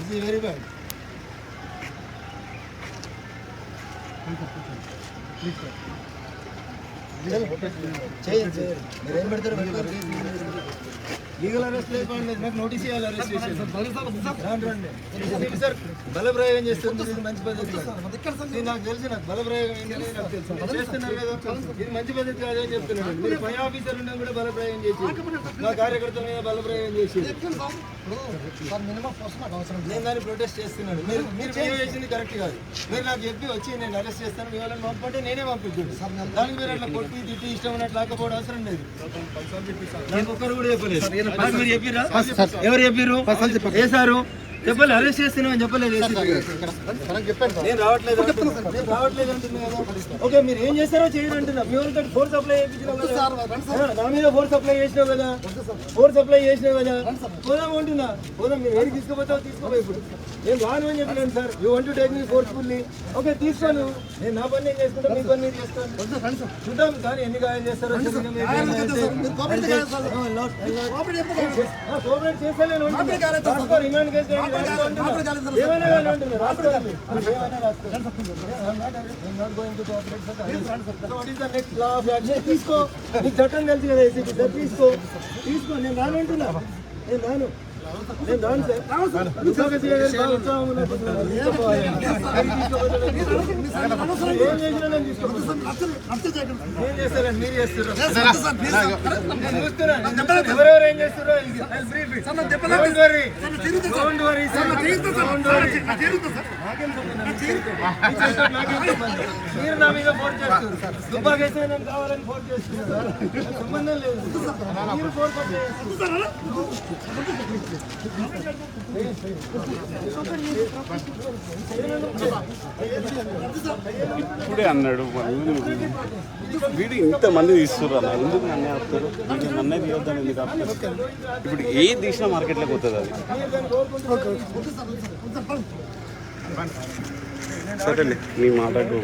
This is very bad చేయండి చేయండి మీరు ఏం పెడతారు లీగల్ అరెస్ట్ లేకపోతే నాకు నోటీస్ ఇవ్వాలి అరెస్ట్ చేసి ఇది సార్ బలప్రయోగం చేస్తుంది మంచి పద్ధతి కాదు. నాకు తెలిసి నాకు బలప్రయోగం ఏంటనేది నాకు తెలుసు. చేస్తున్నారు కదా ఇది మంచి పద్ధతి కాదు అని చెప్తున్నాను మీరు పై ఆఫీసర్ ఉండే కూడా బలప్రయోగం చేసి నా కార్యకర్తల మీద బలప్రయోగం చేసి నేను దాన్ని ప్రొటెస్ట్ చేస్తున్నాను. మీరు మీరు బిహేవ్ చేసింది కరెక్ట్ కాదు. మీరు నాకు చెప్పి వచ్చి నేను అరెస్ట్ చేస్తాను. మీ వాళ్ళని పంపంటే నేనే పంపించాను. దానికి మీరు అట్లా కొట్టి తిట్టి ఇష్టం ఉన్నట్టు లేకపోవడం అవసరం లేదు. నాకు ఒక్కరు కూడా చెప్పలేదు. చెప్పిరా ఎవరు చెప్పిర్రు? ఏ సారు? చెప్పలేదు అరెస్ట్ చేస్తున్నాం అని చెప్పలేదు. నేను రావట్లేదు అంటున్నా. నేను రావట్లేదు అంటున్నా కదా ఓకే మీరు ఏం చేస్తారో చేయరు అంటున్నా. మీ వాళ్ళతో చేయించినావు కదా. ఆ, నా మీద ఫోర్స్ అప్లై చేసినావు కదా. ఫోర్స్ అప్లై చేసినావు కదా. పోదాం అంటున్నా. పోదాం మీరు ఏడికి తీసుకుపోతావు తీసుకోపో ఇప్పుడు. నేను రాను అని చెప్పలేను sir. You want to take me forcefully okay తీసుకోను. నేను నా పని నేను చేసుకుంటా మీ పని చేస్తాను చూద్దాం కానీ ఎన్ని గాయాలు చేస్తారో కోఆపరేట్. రాసుకో, రిమాండ్ కేసు తీసుకో నీకు చట్టం తెలుసు కదా ఏసీపీ సార్ తీసుకో తీసుకో నేను రాను అంటున్నా నేను రాను నేను రాను సార్. ఏం చేస్తారండి మీరు. ఎవరెవరు ఏం చేస్తారో? మీరు నా మీద ఫోన్ వేస్తే నేను కావాలని ఫోన్ చేస్తున్నారు సంబంధం లేదు. మీరు ఫోన్ ఇప్పుడే అన్నాడు వీడు ఇంతమంది తీస్తున్నారు ఎందుకు నన్నే ఆపుతారు? నన్నే తీయొద్దని ఎందుకు ఆపుతారు? ఇప్పుడు ఏ తీసినా మార్కెట్లోకి పోతుంది అది. సరేలే నీ మాటకు